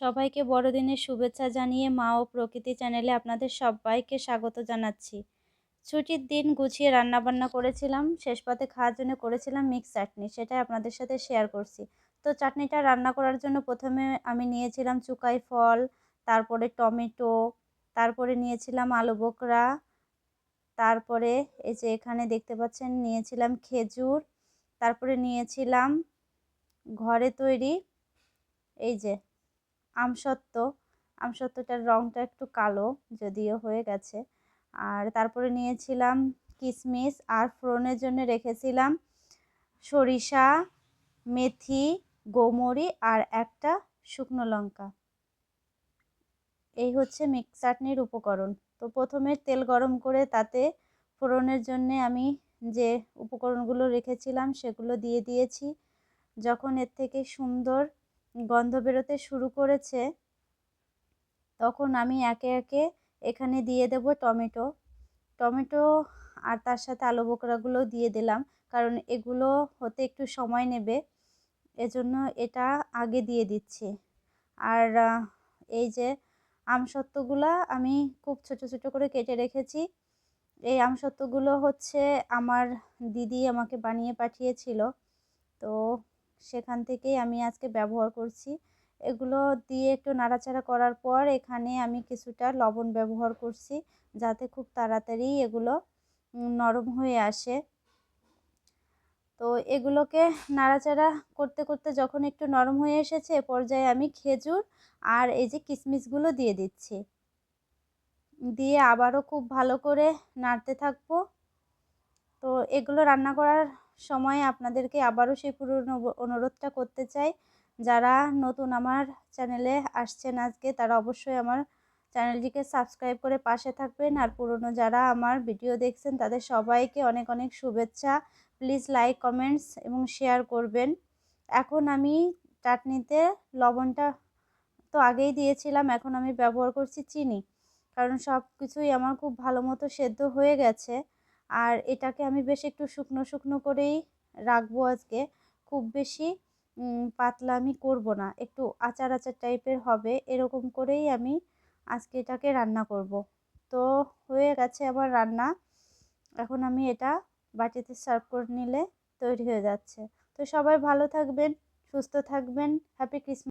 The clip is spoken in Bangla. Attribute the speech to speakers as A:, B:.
A: সবাইকে বড়দিনের শুভেচ্ছা জানিয়ে মা ও প্রকৃতি চ্যানেলে আপনাদের সবাইকে স্বাগত জানাচ্ছি। ছুটির দিন গুছিয়ে রান্নাবান্না করেছিলাম, শেষ পাতে খাওয়ার জন্য করেছিলাম মিক্স চাটনি, সেটাই আপনাদের সাথে শেয়ার করছি। তো চাটনিটা রান্না করার জন্য প্রথমে আমি নিয়েছিলাম চুকাই ফল, তারপরে টমেটো, তারপরে নিয়েছিলাম আলু বোকরা, তারপরে এই যে এখানে দেখতে পাচ্ছেন নিয়েছিলাম খেজুর, তারপরে নিয়েছিলাম ঘরে তৈরি এই যে আমসত্ত্ব, আমসত্ত্বটার রঙটা একটু কালো যদিও হয়ে গেছে। আর তারপরে নিয়েছিলাম কিশমিশ আর ফোড়নের জন্য রেখেছিলাম সরিষা, মেথি, গোমরি, আর একটা শুকনো লঙ্কা। এই হচ্ছে মিক্স চাটনির উপকরণ। তো প্রথমে তেল গরম করে তাতে ফোড়নের জন্যে আমি যে উপকরণগুলো রেখেছিলাম সেগুলো দিয়ে দিয়েছি। যখন এর থেকে সুন্দর গন্ধ বেরোতে শুরু করেছে, তখন আমি একে একে এখানে দিয়ে দেব টমেটো। টমেটো আর তার সাথে আলু বোকরাগুলো দিয়ে দিলাম, কারণ এগুলো হতে একটু সময় নেবে, এজন্য এটা আগে দিয়ে দিচ্ছি। আর এই যে আমসত্ত্বগুলো আমি খুব ছোট ছোট করে কেটে রেখেছি। এই আমসত্ত্বগুলো হচ্ছে আমার দিদি আমাকে বানিয়ে পাঠিয়েছিল, তো সেখান থেকেই আমি আজকে ব্যবহার করছি। এগুলো দিয়ে একটু নাড়াচাড়া করার পর এখানে আমি কিছুটা লবণ ব্যবহার করছি যাতে খুব তাড়াতাড়ি এগুলো নরম হয়ে আসে। তো এগুলোকে নাড়াচাড়া করতে করতে যখন একটু নরম হয়ে এসেছে এ পর্যায়ে আমি খেজুর আর এই যে কিশমিশগুলো দিয়ে দিচ্ছি। দিয়ে আবারও খুব ভালো করে নাড়তে থাকব। তো এগুলো রান্না করার সময় আপনাদেরকে আবারও সেই পুরনো অনুরোধটা করতে চাই। যারা নতুন আমার চ্যানেলে আসছেন আজকে, তারা অবশ্যই আমার চ্যানেলটিকে সাবস্ক্রাইব করে পাশে থাকবেন। আর পুরনো যারা আমার ভিডিও দেখছেন, তাদের সবাইকে অনেক অনেক শুভেচ্ছা। প্লিজ লাইক, কমেন্টস এবং শেয়ার করবেন। এখন আমি চাটনিতে লবণটা তো আগেই দিয়েছিলাম, এখন আমি ব্যবহার করছি চিনি। কারণ সব কিছুই আমার খুব ভালো মতো সেদ্ধ হয়ে গেছে। আর এটাকে আমি বেশ একটু শুকনো শুকনো করেই রাখব আজকে। খুব বেশি পাতলা আমি করব না, একটু আচার আচার টাইপের হবে, এরকম করেই আমি আজকে এটাকে রান্না করব। তো হয়ে গেছে আবার রান্না। এখন আমি এটা বাটিতে সার্ভ করে নিলে তৈরি হয়ে যাচ্ছে। তো সবাই ভালো থাকবেন, সুস্থ থাকবেন, হ্যাপি ক্রিসমাস।